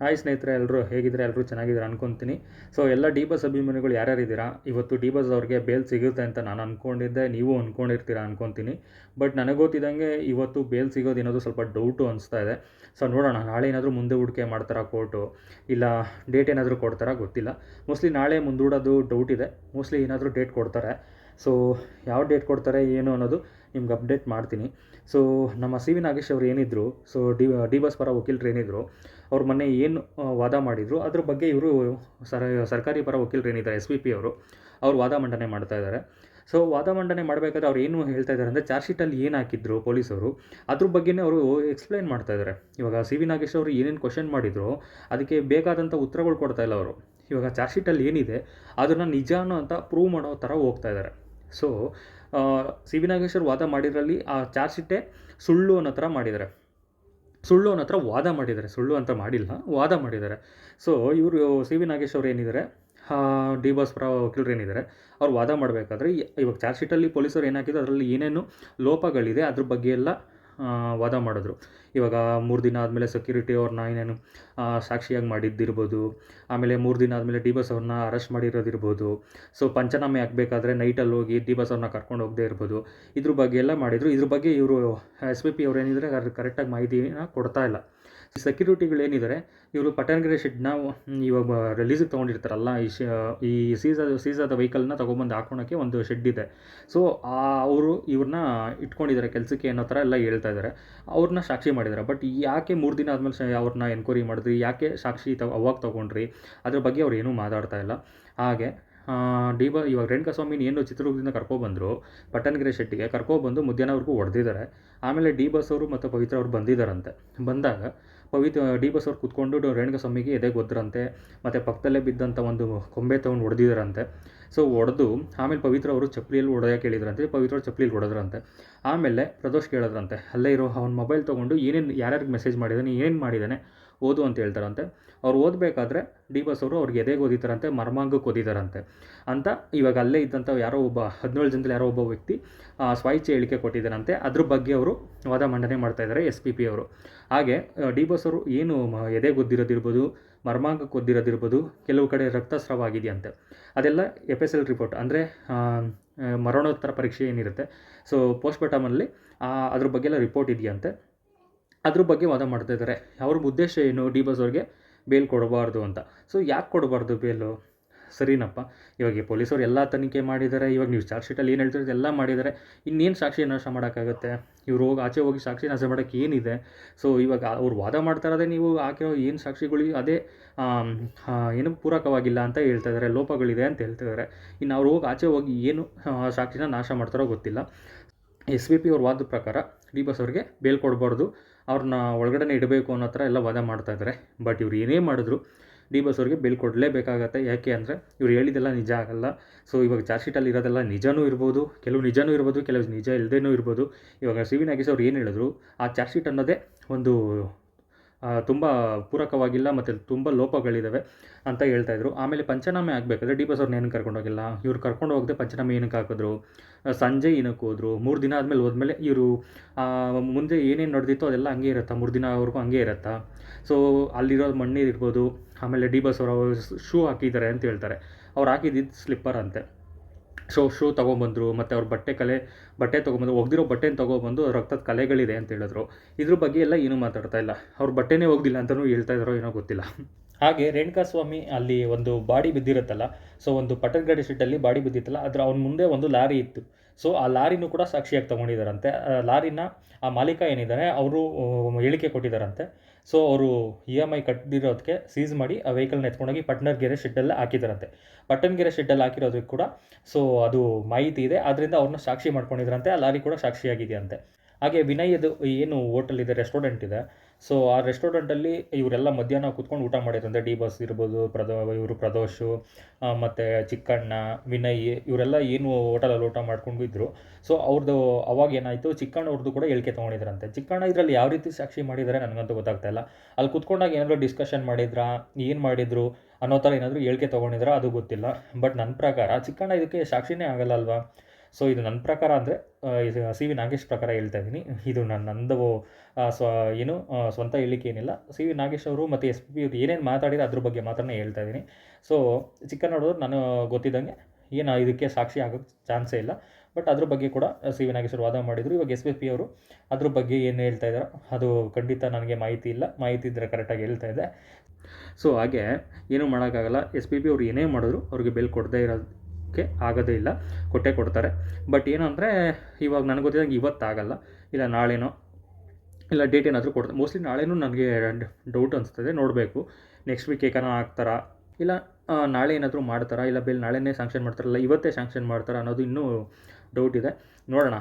Hi ಸ್ನೇಹಿತರೆ ಎಲ್ಲರೂ ಹೇಗಿದ್ರೆ ಎಲ್ಲರೂ ಚೆನ್ನಾಗಿದ್ದಾರೆ ಅನ್ಕೊತೀನಿ. ಸೊ ಎಲ್ಲ ಡಿ ಬಸ್ ಅಭಿಮಾನಿಗಳು ಯಾರ್ಯಾರು ಇದ್ದೀರಾ? ಇವತ್ತು ಡಿ ಬಸ್ ಅವ್ರಿಗೆ ಬೇಲ್ ಸಿಗುತ್ತೆ ಅಂತ ನಾನು ಅಂದ್ಕೊಂಡಿದ್ದೆ ನೀವು ಅಂದ್ಕೊಂಡಿರ್ತೀರಾ ಅನ್ಕೊತೀನಿ. ಬಟ್ ನನಗೆ ಗೊತ್ತಿದ್ದಂಗೆ ಇವತ್ತು ಬೇಲ್ ಸಿಗೋದು ಏನಾದರೂ ಸ್ವಲ್ಪ ಡೌಟು ಅನಿಸ್ತಾ ಇದೆ. ಸೊ ನೋಡೋಣ, ನಾಳೆ ಏನಾದರೂ ಮುಂದೆ ಹೂಡಿಕೆ ಮಾಡ್ತಾರಾ ಕೋರ್ಟು? ಇಲ್ಲ ಡೇಟ್ ಏನಾದರೂ ಕೊಡ್ತಾರಾ ಗೊತ್ತಿಲ್ಲ. ಮೋಸ್ಟ್ಲಿ ನಾಳೆ ಮುಂದೂಡೋದು ಡೌಟ್ ಇದೆ. ಮೋಸ್ಟ್ಲಿ ಏನಾದರೂ ಡೇಟ್ ಕೊಡ್ತಾರೆ. ಸೊ ಯಾವ ಡೇಟ್ ಕೊಡ್ತಾರೆ, ಏನು ಅನ್ನೋದು ನಿಮ್ಗೆ ಅಪ್ಡೇಟ್ ಮಾಡ್ತೀನಿ. ಸೊ ನಮ್ಮ ಸಿ ವಿ ನಾಗೇಶ್ ಅವರು ಏನಿದ್ರು ಸೊ ಡಿ ಡಿ ಬಸ್ ಪರ ವಕೀಲರು ಏನಿದ್ರು ಅವ್ರು ಮೊನ್ನೆ ಏನು ವಾದ ಮಾಡಿದರು. ಅದ್ರ ಬಗ್ಗೆ ಇವರು ಸರ, ಸರ್ಕಾರಿ ಪರ ವಕೀಲರು ಏನಿದ್ದಾರೆ ಎಸ್ ವಿ ಪಿ ಅವರು, ಅವ್ರು ವಾದ ಮಂಡನೆ ಮಾಡ್ತಾ ಇದ್ದಾರೆ. ಸೊ, ವಾದ ಮಂಡನೆ ಮಾಡಬೇಕಾದ್ರೆ ಅವ್ರು ಏನು ಹೇಳ್ತಾ ಇದ್ದಾರೆ ಅಂದರೆ, ಚಾರ್ಜ್ ಶೀಟಲ್ಲಿ ಏನು ಹಾಕಿದ್ರು ಪೊಲೀಸರು, ಅದ್ರ ಬಗ್ಗೆನೇ ಅವರು ಎಕ್ಸ್ಪ್ಲೈನ್ ಮಾಡ್ತಾ ಇದ್ದಾರೆ. ಇವಾಗ ಸಿ ವಿ ನಾಗೇಶ್ ಅವರು ಏನೇನು ಕ್ವಶನ್ ಮಾಡಿದ್ರು, ಅದಕ್ಕೆ ಬೇಕಾದಂಥ ಉತ್ತರಗಳು ಕೊಡ್ತಾ ಇಲ್ಲ ಅವರು. ಇವಾಗ ಚಾರ್ಜ್ ಶೀಟಲ್ಲಿ ಏನಿದೆ, ಅದನ್ನು ನಿಜಾನೋ ಅಂತ ಪ್ರೂವ್ ಮಾಡೋ ಥರ ಹೋಗ್ತಾ ಇದ್ದಾರೆ. ಸೊ ಸಿ ವಿ ನಾಗೇಶ್ವರ್ ವಾದ ಮಾಡಿದ್ರಲ್ಲಿ ಆ ಚಾರ್ಜ್ ಶೀಟೇ ಸುಳ್ಳು ಅನ್ನೋ ಥರ ಮಾಡಿದ್ದಾರೆ. ಸುಳ್ಳು ಅವನ ಹತ್ರ ವಾದ ಮಾಡಿದ್ದಾರೆ. ಸುಳ್ಳು ಅಂತ ಮಾಡಿಲ್ಲ, ವಾದ ಮಾಡಿದ್ದಾರೆ. ಸೊ ಇವರು ಸಿ ವಿ ನಾಗೇಶ್ ಅವ್ರು ಏನಿದ್ದಾರೆ? ಡಿ ಬಾಸ್ ಪರ ವಕೀಲರು ಏನಿದ್ದಾರೆ? ಅವ್ರು ವಾದ ಮಾಡಬೇಕಾದ್ರೆ ಇವಾಗ ಚಾರ್ಜ್ ಶೀಟಲ್ಲಿ ಪೊಲೀಸರು ಏನಾಗಿದೆ ಅದರಲ್ಲಿ ಏನೇನು ಲೋಪಗಳಿದೆ, ಅದ್ರ ಬಗ್ಗೆ ಎಲ್ಲ ವಾದ ಮಾಡಿದ್ರು. ಇವಾಗ ಮೂರು ದಿನ ಆದಮೇಲೆ ಸೆಕ್ಯೂರಿಟಿ ಅವ್ರನ್ನ ಏನೇನು ಸಾಕ್ಷಿಯಾಗಿ ಮಾಡಿದ್ದಿರ್ಬೋದು, ಆಮೇಲೆ ಮೂರು ದಿನ ಆದಮೇಲೆ ಡಿ ಬಸ್ ಅವ್ರನ್ನ ಅರೆಸ್ಟ್ ಮಾಡಿರೋದಿರ್ಬೋದು ಸೊ ಪಂಚನಾಮೆ ಹಾಕಬೇಕಾದ್ರೆ ನೈಟಲ್ಲಿ ಹೋಗಿ ಡಿ ಬಸ್ ಅವ್ರನ್ನ ಕರ್ಕೊಂಡು ಹೋಗದೆ ಇರ್ಬೋದು. ಇದ್ರ ಬಗ್ಗೆ ಎಲ್ಲ ಮಾಡಿದರು. ಇದ್ರ ಬಗ್ಗೆ ಇವರು ಎಸ್ ಪಿ ಪಿ ಅವ್ರು ಏನಿದ್ದಾರೆ ಕರೆಕ್ಟಾಗಿ ಮಾಹಿತಿನ ಕೊಡ್ತಾ ಇಲ್ಲ. ಸೆಕ್ಯೂರಿಟಿಗಳು ಏನಿದ್ದಾರೆ ಇವರು ಪಟ್ಟಣಗೆರೆ ಶೆಡ್ನ ಇವಾಗ ರಿಲೀಸಿಗೆ ತೊಗೊಂಡಿರ್ತಾರಲ್ಲ, ಈ ಶ, ಈ ಸೀಸ ಸೀಸಾದ ವೆಹಿಕಲ್ನ ತೊಗೊಂಬಂದು ಹಾಕೊಳಕ್ಕೆ ಒಂದು ಶೆಡ್ ಇದೆ. ಸೊ ಅವರು ಇವ್ರನ್ನ ಇಟ್ಕೊಂಡಿದ್ದಾರೆ ಕೆಲಸಕ್ಕೆ ಅನ್ನೋ ಥರ ಎಲ್ಲ ಹೇಳ್ತಾ ಇದ್ದಾರೆ ಅವ್ರನ್ನ ಸಾಕ್ಷಿ ಮಾಡಿದ್ದಾರೆ ಬಟ್ ಯಾಕೆ ಮೂರು ದಿನ ಆದಮೇಲೆ ಅವ್ರನ್ನ ಎನ್ಕ್ವೈರಿ ಮಾಡಿದ್ರಿ? ಯಾಕೆ ಸಾಕ್ಷಿ ತಗೋ ಅವಾಗ ತೊಗೊಂಡ್ರಿ? ಅದ್ರ ಬಗ್ಗೆ ಅವ್ರು ಏನೂ ಮಾತಾಡ್ತಾ ಇಲ್ಲ. ಹಾಗೆ ಡಿ ಬ, ಇವಾಗ ರೇಣುಕಾ ಸ್ವಾಮಿನ ಏನು ಚಿತ್ರದುರ್ಗದಿಂದ ಕರ್ಕೊಬಂದರು ಪಟ್ಟಣಗೆರೆ ಶೆಟ್ಟಿಗೆ ಕರ್ಕೊಬಂದು ಮಧ್ಯಾಹ್ನವರೆಗೂ ಹೊಡೆದಿದ್ದಾರೆ ಆಮೇಲೆ ಡಿ ಬಸ್ ಅವರು ಮತ್ತು ಪವಿತ್ರ ಅವರು ಬಂದಿದ್ದಾರಂತೆ. ಬಂದಾಗ ಪವಿತ್ರ, ಡಿ ಬಸ್ ಅವ್ರು ಕೂತ್ಕೊಂಡು ರೇಣುಕಾಸ್ವಾಮಿಗೆ ಎದೆ ಎದೆಗೆ ಒದ್ರಂತೆ ಮತ್ತು ಪಕ್ಕದಲ್ಲೇ ಬಿದ್ದಂಥ ಒಂದು ಕೊಂಬೆ ತೊಗೊಂಡು ಹೊಡೆದಿದ್ದಾರಂತೆ ಸೊ ಹೊಡೆದು ಆಮೇಲೆ ಪವಿತ್ರ ಅವರು ಚಪ್ಪಲಿಯಲ್ಲಿ ಹೊಡೆಯೋಕೆ ಹೇಳಿದ್ರಂತೆ, ಪವಿತ್ರ ಅವ್ರು ಚಪ್ಪಲಿಯಲ್ಲಿ ಹೊಡೆದ್ರಂತೆ ಆಮೇಲೆ ಪ್ರದೋಷ್ ಕೇಳಿದ್ರಂತೆ, ಅಲ್ಲೇ ಇರೋ, ಅವ್ನ ಮೊಬೈಲ್ ತೊಗೊಂಡು ಏನೇನು, ಯಾರ್ಯಾರಿಗೆ ಮೆಸೇಜ್ ಮಾಡಿದ್ದಾನೆ, ಏನೇನು ಮಾಡಿದ್ದಾನೆ ಓದು ಅಂತ ಹೇಳ್ತಾರಂತೆ. ಅವ್ರು ಓದಬೇಕಾದ್ರೆ ಡಿ ಬಸ್ ಅವರು ಅವ್ರಿಗೆ ಎದೆಗೆ ಓದಿತಾರಂತೆ, ಮರ್ಮಾಂಗಕ್ಕೆ ಓದಿದಾರಂತೆ ಅಂತ ಇವಾಗ ಅಲ್ಲೇ ಇದ್ದಂಥ ಯಾರೋ ಒಬ್ಬ ಹದಿನೇಳು ಜನದಲ್ಲಿ ಯಾರೋ ಒಬ್ಬ ವ್ಯಕ್ತಿ ಸ್ವಾಯಿಚ್ಛೆ ಹೇಳಿಕೆ ಕೊಟ್ಟಿದ್ದಾರಂತೆ ಅದ್ರ ಬಗ್ಗೆ ಅವರು ವಾದ ಮಂಡನೆ ಮಾಡ್ತಾ ಇದ್ದಾರೆ ಎಸ್ ಪಿ ಪಿ ಅವರು. ಹಾಗೆ ಡಿ ಬಸ್ ಅವರು ಏನು ಎದೆಗೆ ಓದಿರೋದಿರ್ಬೋದು ಮರ್ಮಾಂಗಕ್ಕೆ ಓದಿರೋದಿರ್ಬೋದು ಕೆಲವು ಕಡೆ ರಕ್ತಸ್ರಾವ ಆಗಿದೆಯಂತೆ ಅದೆಲ್ಲ ಎಫ್ ಎಸ್ ಎಲ್ ರಿಪೋರ್ಟ್ ಅಂದರೆ ಮರಣೋತ್ತರ ಪರೀಕ್ಷೆ ಏನಿರುತ್ತೆ. ಸೊ, ಪೋಸ್ಟ್ಮಾರ್ಟಮಲ್ಲಿ ಅದ್ರ ಬಗ್ಗೆ ಎಲ್ಲ ರಿಪೋರ್ಟ್ ಇದೆಯಂತೆ. ಅದ್ರ ಬಗ್ಗೆ ವಾದ ಮಾಡ್ತಾ ಇದ್ದಾರೆ. ಅವ್ರ ಉದ್ದೇಶ ಏನು? ಡಿ ಬಸ್ ಅವ್ರಿಗೆ ಬೇಲ್ ಕೊಡಬಾರ್ದು ಅಂತ. ಸೊ ಯಾಕೆ ಕೊಡಬಾರ್ದು ಬೇಲು ಸರಿನಪ್ಪ. ಇವಾಗ ಪೊಲೀಸರು ಎಲ್ಲ ತನಿಖೆ ಮಾಡಿದ್ದಾರೆ. ಇವಾಗ ನೀವು ಚಾರ್ಜ್ ಶೀಟಲ್ಲಿ ಏನು ಹೇಳ್ತಿರೋದು ಎಲ್ಲ ಮಾಡಿದ್ದಾರೆ. ಇನ್ನೇನು ಸಾಕ್ಷಿ ನಾಶ ಮಾಡೋಕ್ಕಾಗುತ್ತೆ? ಇವ್ರು ಹೋಗಿ ಆಚೆ ಹೋಗಿ ಸಾಕ್ಷಿ ನಾಶ ಮಾಡೋಕ್ಕೆ ಏನಿದೆ? ಸೊ ಇವಾಗ ಅವ್ರು ವಾದ ಮಾಡ್ತಾ ಇರೋದೇ ನೀವು ಹಾಕಿರೋ ಏನು ಸಾಕ್ಷಿಗಳು ಅದೇ ಏನು ಪೂರಕವಾಗಿಲ್ಲ ಅಂತ ಹೇಳ್ತಾ ಇದ್ದಾರೆ. ಲೋಪಗಳಿದೆ ಅಂತ ಹೇಳ್ತಿದ್ದಾರೆ ಇನ್ನು ಅವ್ರು ಹೋಗಿ ಆಚೆ ಹೋಗಿ ಏನು ಸಾಕ್ಷಿನ ನಾಶ ಮಾಡ್ತಾರೋ ಗೊತ್ತಿಲ್ಲ. ಎಸ್ ವಿ ಪಿ ಅವ್ರ ವಾದದ ಪ್ರಕಾರ ಡಿ ಬಸ್ ಅವ್ರಿಗೆ ಬೇಲ್ ಕೊಡಬಾರ್ದು. ಅವ್ರನ್ನ ಒಳಗಡೆನೇ ಇಡಬೇಕು ಅನ್ನೋ ಥರ ಎಲ್ಲ ವಾದ ಮಾಡ್ತಾ ಇದ್ದಾರೆ ಬಟ್ ಇವ್ರು ಏನೇ ಮಾಡಿದ್ರು ಡಿ ಬಸ್ ಅವ್ರಿಗೆ ಬೇಲ್ ಕೊಡಲೇಬೇಕಾಗತ್ತೆ. ಯಾಕೆ ಅಂದರೆ ಇವ್ರು ಹೇಳಿದೆಲ್ಲ ನಿಜ ಆಗಲ್ಲ. ಸೊ ಇವಾಗ ಚಾರ್ಜ್ ಶೀಟಲ್ಲಿ ಇರೋದೆಲ್ಲ ನಿಜನೂ ಇರ್ಬೋದು, ಕೆಲವು ನಿಜನೂ ಇರ್ಬೋದು, ಕೆಲವು ನಿಜ ಇಲ್ಲದೇನೂ ಇರ್ಬೋದು. ಇವಾಗ ಸಿ ವಿ ನಾಗೇಶ್ ಅವ್ರು ಏನು ಹೇಳಿದ್ರು, ಆ ಚಾರ್ಜ್ ಶೀಟ್ ಅನ್ನೋದೇ ಒಂದು ತುಂಬ ಪೂರಕವಾಗಿಲ್ಲ ಮತ್ತು ತುಂಬ ಲೋಪಗಳಿದ್ದಾವೆ ಅಂತ ಹೇಳ್ತಾ ಇದ್ರು. ಆಮೇಲೆ ಪಂಚನಾಮೆ ಆಗಬೇಕಾದ್ರೆ ಡಿ ಬಸ್ ಅವ್ರನ್ನ ಏನಕ್ಕೆ ಕರ್ಕೊಂಡು ಹೋಗಿಲ್ಲ? ಇವ್ರು ಕರ್ಕೊಂಡು ಹೋಗದೆ ಪಂಚನಾಮೆ ಏನಕ್ಕೆ ಹಾಕಿದ್ರು? ಸಂಜೆ ಏನಕ್ಕೆ ಹೋದರು? ಮೂರು ದಿನ ಆದಮೇಲೆ ಹೋದ್ಮೇಲೆ ಇವರು ಮುಂದೆ ಏನೇನು ನಡೆದಿತ್ತೋ ಅದೆಲ್ಲ ಹಂಗೆ ಇರುತ್ತಾ? ಮೂರು ದಿನವರೆಗೂ ಹಂಗೆ ಇರುತ್ತಾ? ಸೊ ಅಲ್ಲಿರೋ ಮಣ್ಣೀರು ಇರ್ಬೋದು ಆಮೇಲೆ ಡಿ ಬಸ್ ಅವರು ಶೂ ಹಾಕಿದ್ದಾರೆ ಅಂತ ಹೇಳ್ತಾರೆ. ಅವ್ರು ಹಾಕಿದ್ದಿದ್ದು ಸ್ಲಿಪ್ಪರ್ ಅಂತೆ. ಶೋ, ಶೂ ತೊಗೊಂಬಂದರು, ಮತ್ತು ಅವ್ರ ಬಟ್ಟೆ ಕಲೆ, ಬಟ್ಟೆ ತೊಗೊಂಬಂದು ಒಗ್ದಿರೋ ಬಟ್ಟೆನ ತೊಗೊಬಂದು ರಕ್ತದ ಕಲೆಗಳಿದೆ ಅಂತ ಹೇಳಿದ್ರು. ಇದ್ರ ಬಗ್ಗೆ ಎಲ್ಲ ಏನೂ ಮಾತಾಡ್ತಾ ಇಲ್ಲ. ಅವ್ರ ಬಟ್ಟೆನೇ ಹೋಗ್ದಿಲ್ಲ ಅಂತಲೂ ಹೇಳ್ತಾ ಇದ್ದಾರೋ ಏನೋ ಗೊತ್ತಿಲ್ಲ. ಹಾಗೆ ರೇಣುಕಾ ಸ್ವಾಮಿ ಅಲ್ಲಿ ಒಂದು ಬಾಡಿ ಬಿದ್ದಿರುತ್ತಲ್ಲ, ಸೊ ಒಂದು ಪಟನ್ಗಡಿ ಸ್ಟ್ರೀಟಲ್ಲಿ ಬಾಡಿ ಬಿದ್ದಿತ್ತಲ್ಲ, ಅದ್ರ ಅವ್ನ ಮುಂದೆ ಒಂದು ಲಾರಿ ಇತ್ತು. ಸೊ ಆ ಲಾರಿನೂ ಕೂಡ ಸಾಕ್ಷಿಯಾಗಿ ತೊಗೊಂಡಿದ್ದಾರಂತೆ. ಲಾರಿನ ಆ ಮಾಲೀಕ ಏನಿದ್ದಾರೆ ಅವರು ಹೇಳಿಕೆ ಕೊಟ್ಟಿದ್ದಾರಂತೆ. ಸೊ ಅವರು ಇ ಎಂ ಐ ಕಟ್ಟಿರೋದಕ್ಕೆ ಸೀಸ್ ಮಾಡಿ ಆ ವೆಹಿಕಲ್ನ ಎತ್ಕೊಂಡೋಗಿ ಪಟ್ನರ್ಗೆರೆ ಶೆಡ್ಡಲ್ಲಿ ಹಾಕಿದ್ದಾರಂತೆ. ಪಟ್ಟಣಗೆರೆ ಶೆಡ್ಡಲ್ಲಿ ಹಾಕಿರೋದಕ್ಕೆ ಕೂಡ ಸೊ ಅದು ಮಾಹಿತಿ ಇದೆ. ಆದ್ದರಿಂದ ಅವ್ರನ್ನ ಸಾಕ್ಷಿ ಮಾಡ್ಕೊಂಡಿದ್ರಂತೆ. ಆ ಲಾರಿ ಕೂಡ ಸಾಕ್ಷಿಯಾಗಿದೆಯಂತೆ. ಹಾಗೆ ವಿನಯದು ಏನು ಹೋಟೆಲ್ ಇದೆ ರೆಸ್ಟೋರೆಂಟ್ ಇದೆ. ಸೊ ಆ ರೆಸ್ಟೋರೆಂಟಲ್ಲಿ ಇವರೆಲ್ಲ ಮಧ್ಯಾಹ್ನ ಕೂತ್ಕೊಂಡು ಊಟ ಮಾಡಿದ್ರಂತೆ. ಡಿ ಬಸ್ ಇರ್ಬೋದು, ಪ್ರದೋ, ಇವರು ಪ್ರದೋಷು ಮತ್ತು ಚಿಕ್ಕಣ್ಣ, ವಿನಯ್, ಇವರೆಲ್ಲ ಏನು ಹೋಟೆಲಲ್ಲಿ ಊಟ ಮಾಡ್ಕೊಂಡು ಇದ್ದರು ಸೊ ಅವ್ರದ್ದು ಅವಾಗ ಏನಾಯಿತು, ಚಿಕ್ಕಣ್ಣ ಅವ್ರದ್ದು ಕೂಡ ಹೇಳಿಕೆ ತೊಗೊಂಡಿದ್ರಂತೆ. ಚಿಕ್ಕಣ್ಣ ಇದರಲ್ಲಿ ಯಾವ ರೀತಿ ಸಾಕ್ಷಿ ಮಾಡಿದ್ದಾರೆ ನನಗಂತೂ ಗೊತ್ತಾಗ್ತಾ ಇಲ್ಲ. ಅಲ್ಲಿ ಕುತ್ಕೊಂಡಾಗ ಏನಾದರೂ ಡಿಸ್ಕಷನ್ ಮಾಡಿದ್ರಾ, ಏನು ಮಾಡಿದ್ರು ಅನ್ನೋ ಥರ ಏನಾದರೂ ಹೇಳಿಕೆ ತೊಗೊಂಡಿದ್ರಾ, ಅದು ಗೊತ್ತಿಲ್ಲ. ಬಟ್ ನನ್ನ ಪ್ರಕಾರ ಚಿಕ್ಕಣ್ಣ ಇದಕ್ಕೆ ಸಾಕ್ಷಿನೇ ಆಗಲ್ಲ ಅಲ್ವಾ? ಸೊ ಇದು ನನ್ನ ಪ್ರಕಾರ ಅಂದರೆ ಇದು ಸಿ ವಿ ನಾಗೇಶ್ ಪ್ರಕಾರ ಹೇಳ್ತಾ ಇದ್ದೀನಿ ಇದು ನನ್ನ ನಂದು ಸ್ವ, ಏನು ಸ್ವಂತ ಹೇಳಿಕೆ ಏನಿಲ್ಲ. ಸಿ ವಿ ನಾಗೇಶ್ ಅವರು ಮತ್ತು ಎಸ್ ಪಿ ಅವ್ರು ಏನೇನು ಮಾತಾಡಿರೋ ಅದ್ರ ಬಗ್ಗೆ ಮಾತ್ರ ಹೇಳ್ತಾ ಇದ್ದೀನಿ ಸೊ ಚಿಕ್ಕ ನೋಡಿದ್ರೆ ನಾನು ಗೊತ್ತಿದ್ದಂಗೆ ಏನು ಇದಕ್ಕೆ ಸಾಕ್ಷಿ ಆಗೋಕ್ಕೆ ಚಾನ್ಸೇ ಇಲ್ಲ. ಬಟ್ ಅದ್ರ ಬಗ್ಗೆ ಕೂಡ ಸಿ ವಿ ನಾಗೇಶ್ವರ ವಾದ ಮಾಡಿದರು. ಇವಾಗ ಎಸ್ ಪಿ ಪಿ ಅವರು ಅದ್ರ ಬಗ್ಗೆ ಏನು ಹೇಳ್ತಾ ಇದ್ದಾರೋ ಅದು ಖಂಡಿತ ನನಗೆ ಮಾಹಿತಿ ಇಲ್ಲ. ಮಾಹಿತಿ ಇದ್ದರೆ ಕರೆಕ್ಟಾಗಿ ಹೇಳ್ತಾ ಇದೆ. ಸೊ ಹಾಗೆ ಏನೂ ಮಾಡೋಕ್ಕಾಗಲ್ಲ. ಎಸ್ ಪಿ ಪಿ ಅವ್ರು ಏನೇ ಮಾಡಿದ್ರು ಅವ್ರಿಗೆ ಬೆಲ್ ಕೊಡದೇ ಇರೋದಕ್ಕೆ ಆಗೋದೇ ಇಲ್ಲ, ಕೊಟ್ಟೆ ಕೊಡ್ತಾರೆ. ಬಟ್ ಏನು ಅಂದರೆ ಇವಾಗ ನನಗೆ ಗೊತ್ತಿದ್ದಂಗೆ ಇವತ್ತಾಗಲ್ಲ ಇಲ್ಲ ನಾಳೆನೋ, ಇಲ್ಲ ಡೇಟ್ ಏನಾದರೂ ಕೊಡ್ತಾರೆ ಮೋಸ್ಟ್ಲಿ ನಾಳೆನೂ ನನಗೆ ಡೌಟ್ ಅನಿಸ್ತದೆ, ನೋಡಬೇಕು. ನೆಕ್ಸ್ಟ್ ವೀಕ್ ಏಕನ ಆಗ್ತಾರಾ? ಇಲ್ಲ ನಾಳೆ ಏನಾದರೂ ಮಾಡ್ತಾರಾ? ಇಲ್ಲ ಬಿಲ್ ನಾಳೆನೇ ಸ್ಯಾಂಕ್ಷನ್ ಮಾಡ್ತಾರಲ್ಲ ಇವತ್ತೇ ಸ್ಯಾಂಕ್ಷನ್ ಮಾಡ್ತಾರಾ ಅನ್ನೋದು ಇನ್ನೂ ಡೌಟ್ ಇದೆ. ನೋಡೋಣ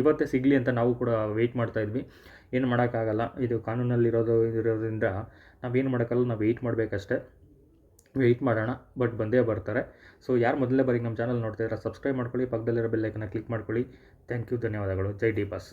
ಇವತ್ತೇ ಸಿಗಲಿ ಅಂತ ನಾವು ಕೂಡ ವೆಯ್ಟ್ ಮಾಡ್ತಾ ಇದ್ವಿ. ಏನು ಮಾಡೋಕ್ಕಾಗಲ್ಲ. ಇದು ಕಾನೂನಲ್ಲಿರೋದು, ಇರೋದ್ರಿಂದ ನಾವೇನು ಮಾಡೋಕ್ಕಲ್ಲ ನಾವು ವೆಯ್ಟ್ ಮಾಡಬೇಕಷ್ಟೇ. ವೆಯ್ಟ್ ಮಾಡೋಣ ಬಟ್ ಬಂದೇ ಬರ್ತಾರೆ. ಸೊ ಯಾರು ಮೊದಲೇ ಬಾರಿಗೆ ನಮ್ಮ ಚಾನಲ್ ನೋಡ್ತಾ ಇದ್ದಾರೆ ಸಬ್ಸ್ಕ್ರೈಬ್ ಮಾಡ್ಕೊಳ್ಳಿ, ಪಕ್ಕದಲ್ಲಿರೋ ಬೆಲ್ಲೈಕನ್ನ ಕ್ಲಿಕ್ ಮಾಡ್ಕೊಳ್ಳಿ. ಥ್ಯಾಂಕ್ ಯು ಧನ್ಯವಾದಗಳು. ಜೈ ಡಿ ಬಾಸ್